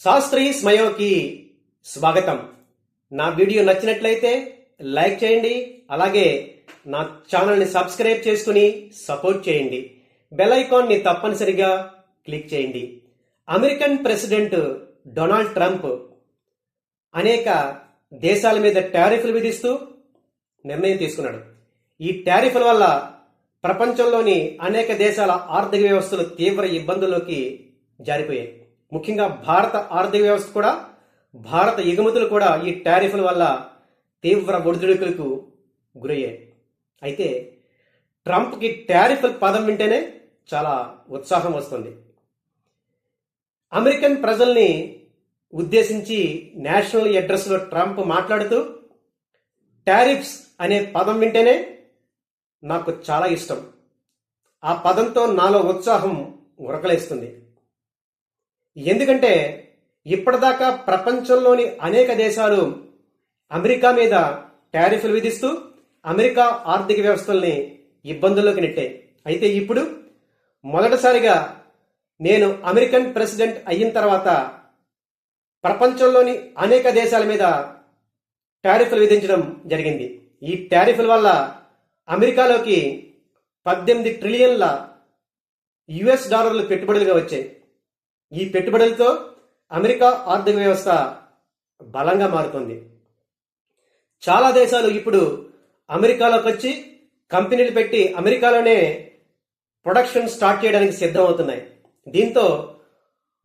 శాస్త్రీ స్మయోకి స్వాగతం. నా వీడియో నచ్చినట్లయితే లైక్ చేయండి అలాగే నా ఛానల్ని సబ్స్క్రైబ్ చేసుకుని సపోర్ట్ చేయండి. బెల్ ఐకాన్ని తప్పనిసరిగా క్లిక్ చేయండి. అమెరికన్ ప్రెసిడెంట్ డొనాల్డ్ ట్రంప్ అనేక దేశాల మీద టారిఫ్లు విధిస్తూ నిర్ణయం తీసుకున్నాడు. ఈ టారిఫ్ల వల్ల ప్రపంచంలోని అనేక దేశాల ఆర్థిక వ్యవస్థలు తీవ్ర ఇబ్బందుల్లోకి జారిపోయాయి. ముఖ్యంగా భారత ఆర్థిక వ్యవస్థ కూడా భారత ఎగుమతులు కూడా ఈ టారిఫ్ల వల్ల తీవ్ర ఒడిదుడుకులకు గురయ్యాయి. అయితే ట్రంప్కి టారిఫ్ పదం వింటేనే చాలా ఉత్సాహం వస్తుంది. అమెరికన్ ప్రజల్ని ఉద్దేశించి నేషనల్ అడ్రస్లో ట్రంప్ మాట్లాడుతూ టారిఫ్స్ అనే పదం వింటేనే నాకు చాలా ఇష్టం. ఆ పదంతో నాలో ఉత్సాహం ఉరకలేస్తుంది. ఎందుకంటే ఇప్పటిదాకా ప్రపంచంలోని అనేక దేశాలు అమెరికా మీద టారిఫ్లు విధిస్తూ అమెరికా ఆర్థిక వ్యవస్థల్ని ఇబ్బందుల్లోకి నెట్టాయి. అయితే ఇప్పుడు మొదటిసారిగా నేను అమెరికన్ ప్రెసిడెంట్ అయిన తర్వాత ప్రపంచంలోని అనేక దేశాల మీద టారిఫ్లు విధించడం జరిగింది. ఈ టారిఫ్ల వల్ల అమెరికాలోకి పద్దెనిమిది ట్రిలియన్ల యుఎస్ డాలర్లు పెట్టుబడులుగా వచ్చాయి. ఈ పెట్టుబడులతో అమెరికా ఆర్థిక వ్యవస్థ బలంగా మారుతుంది. చాలా దేశాలు ఇప్పుడు అమెరికాలోకి వచ్చి కంపెనీలు పెట్టి అమెరికాలోనే ప్రొడక్షన్ స్టార్ట్ చేయడానికి సిద్ధమవుతున్నాయి. దీంతో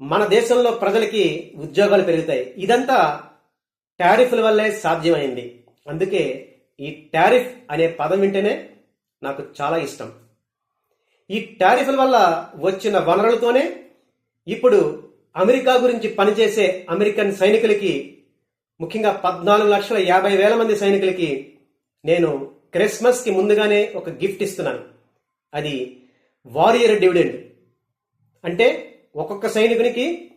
మన దేశంలో ప్రజలకి ఉద్యోగాలు పెరుగుతాయి. ఇదంతా టారిఫ్ల వల్లే సాధ్యమైంది. అందుకే ఈ టారిఫ్ అనే పదం వింటేనే నాకు చాలా ఇష్టం. ఈ టారిఫ్ల వల్ల వచ్చిన వనరులతోనే ఇప్పుడు అమెరికా గురించి పనిచేసే అమెరికన్ సైనికులకి ముఖ్యంగా పద్నాలుగు లక్షల యాభై వేల మంది సైనికులకి నేను క్రిస్మస్కి ముందుగానే ఒక గిఫ్ట్ ఇస్తున్నాను. అది వారియర్ డివిడెండ్. అంటే ఒక్కొక్క సైనికునికి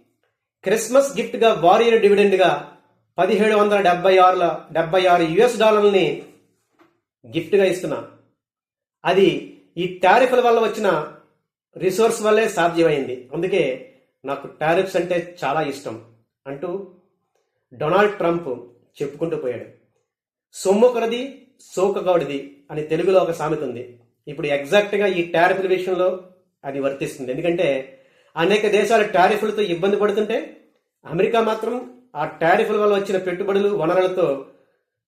క్రిస్మస్ గిఫ్ట్గా వారియర్ డివిడెండ్గా పదిహేడు వందల డెబ్బై ఆరుల డెబ్బై ఆరు యుఎస్ డాలర్లని గిఫ్ట్గా ఇస్తున్నా. అది ఈ టారిఫ్ల వల్ల వచ్చిన రిసోర్స్ వల్లే సాధ్యమైంది. అందుకే నాకు టారిఫ్స్ అంటే చాలా ఇష్టం అంటూ డొనాల్డ్ ట్రంప్ చెప్పుకుంటూ పోయాడు. సొమ్ముకరది సోకగౌడిది అని తెలుగులో ఒక సామెత ఉంది. ఇప్పుడు ఎగ్జాక్ట్గా ఈ టారిఫ్ల విషయంలో అది వర్తిస్తుంది. ఎందుకంటే అనేక దేశాలు టారిఫ్లతో ఇబ్బంది పడుతుంటే అమెరికా మాత్రం ఆ టారిఫ్ల వల్ల వచ్చిన పెట్టుబడులు వనరులతో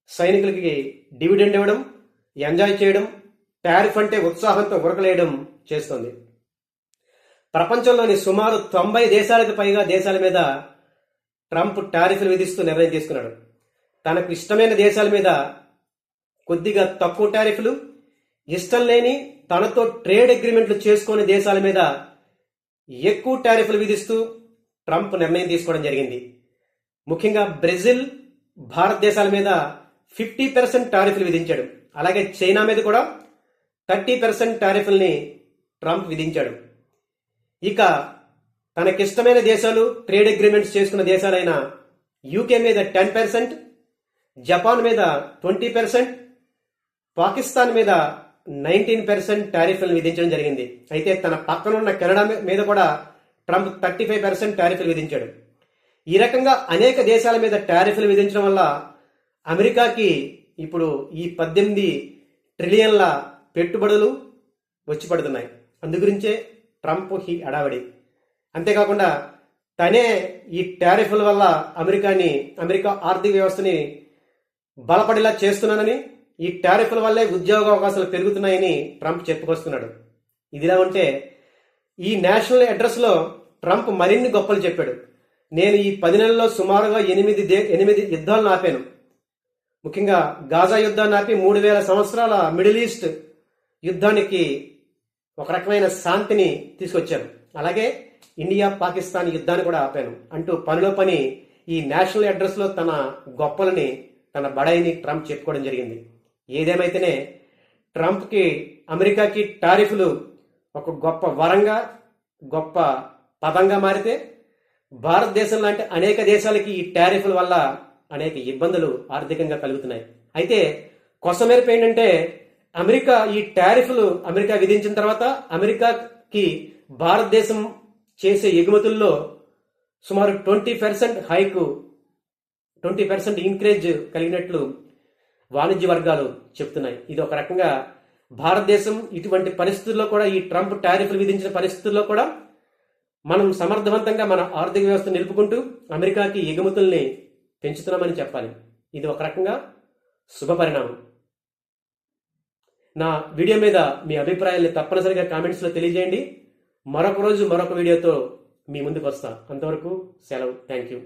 సైనికులకి డివిడెండ్ ఇవ్వడం ఎంజాయ్ చేయడం టారిఫ్ అంటే ఉత్సాహంతో ఉరకలేయడం చేస్తుంది. ప్రపంచంలోని సుమారు తొంభై దేశాలకు పైగా దేశాల మీద ట్రంప్ టారిఫ్లు విధిస్తూ నిర్ణయం తీసుకున్నాడు. తనకు ఇష్టమైన దేశాల మీద కొద్దిగా తక్కువ టారిఫ్లు ఇష్టం లేని తనతో ట్రేడ్ అగ్రిమెంట్లు చేసుకునే దేశాల మీద ఎక్కువ టారిఫ్లు విధిస్తూ ట్రంప్ నిర్ణయం తీసుకోవడం జరిగింది. ముఖ్యంగా బ్రెజిల్ భారతదేశాల మీద ఫిఫ్టీ పర్సెంట్ టారిఫ్లు విధించాడు. అలాగే చైనా మీద కూడా థర్టీ పర్సెంట్ టారిఫ్ల్ని ట్రంప్ విధించాడు. ఇక తనకిష్టమైన దేశాలు ట్రేడ్ అగ్రిమెంట్స్ చేసుకున్న దేశాలైన యూకే మీద టెన్ పర్సెంట్ జపాన్ మీద ట్వంటీ పర్సెంట్ పాకిస్తాన్ మీద నైన్టీన్ పర్సెంట్ టారిఫ్లను విధించడం జరిగింది. అయితే తన పక్కనున్న కెనడా మీద కూడా ట్రంప్ థర్టీ ఫైవ్ పర్సెంట్ టారిఫ్లు విధించాడు. ఈ రకంగా అనేక దేశాల మీద టారిఫ్లు విధించడం వల్ల అమెరికాకి ఇప్పుడు ఈ పద్దెనిమిది ట్రిలియన్ల పెట్టుబడులు వచ్చి పడుతున్నాయి. అందుగురించే ట్రంప్ హీ అడావడి అంతేకాకుండా తనే ఈ టారిఫ్ల వల్ల అమెరికాని అమెరికా ఆర్థిక వ్యవస్థని బలపడేలా చేస్తున్నానని ఈ టారిఫ్ల వల్లే ఉద్యోగ అవకాశాలు పెరుగుతున్నాయని ట్రంప్ చెప్పుకొస్తున్నాడు. ఇదిలా ఉంటే ఈ నేషనల్ అడ్రస్లో ట్రంప్ మరిన్ని గొప్పలు చెప్పాడు. నేను ఈ పది నెలల్లో సుమారుగా ఎనిమిది దే ఎనిమిది యుద్ధాలను ఆపాను ముఖ్యంగా గాజా యుద్ధాన్ని ఆపి మూడు వేల సంవత్సరాల మిడిల్ ఈస్ట్ యుద్ధానికి ఒక రకమైన శాంతిని తీసుకొచ్చాను అలాగే ఇండియా పాకిస్తాన్ యుద్ధాన్ని కూడా ఆపాను అంటూ పనిలో పని ఈ నేషనల్ అడ్రస్లో తన గొప్పలని తన బడాయిని ట్రంప్ చెప్పుకోవడం జరిగింది. ఏదేమైతేనే ట్రంప్కి అమెరికాకి టారిఫ్లు ఒక గొప్ప వరంగా గొప్ప పదంగా మారితే భారతదేశం లాంటి అనేక దేశాలకి ఈ టారిఫ్ల వల్ల అనేక ఇబ్బందులు ఆర్థికంగా కలుగుతున్నాయి. అయితే కొసమేరపు ఏంటంటే అమెరికా ఈ టారిఫ్లు అమెరికా విధించిన తర్వాత అమెరికాకి భారతదేశం చేసే ఎగుమతుల్లో సుమారు twenty percent hike twenty percent increase కలిగినట్లు వాణిజ్య వర్గాలు చెప్తున్నాయి. ఇది ఒక రకంగా భారతదేశం ఇటువంటి పరిస్థితుల్లో కూడా ఈ ట్రంప్ టారిఫ్లు విధించిన పరిస్థితుల్లో కూడా మనం సమర్థవంతంగా మన ఆర్థిక వ్యవస్థ నిలుపుకుంటూ అమెరికాకి ఎగుమతుల్ని పెంచుతున్నామని చెప్పాలి. ఇది ఒక రకంగా శుభపరిణామం. నా వీడియో మీద మీ అభిప్రాయాల్ని తప్పనిసరిగా కామెంట్స్లో తెలియజేయండి. మరొక రోజు మరొక వీడియోతో మీ ముందుకు వస్తా. అంతవరకు సెలవు. Thank you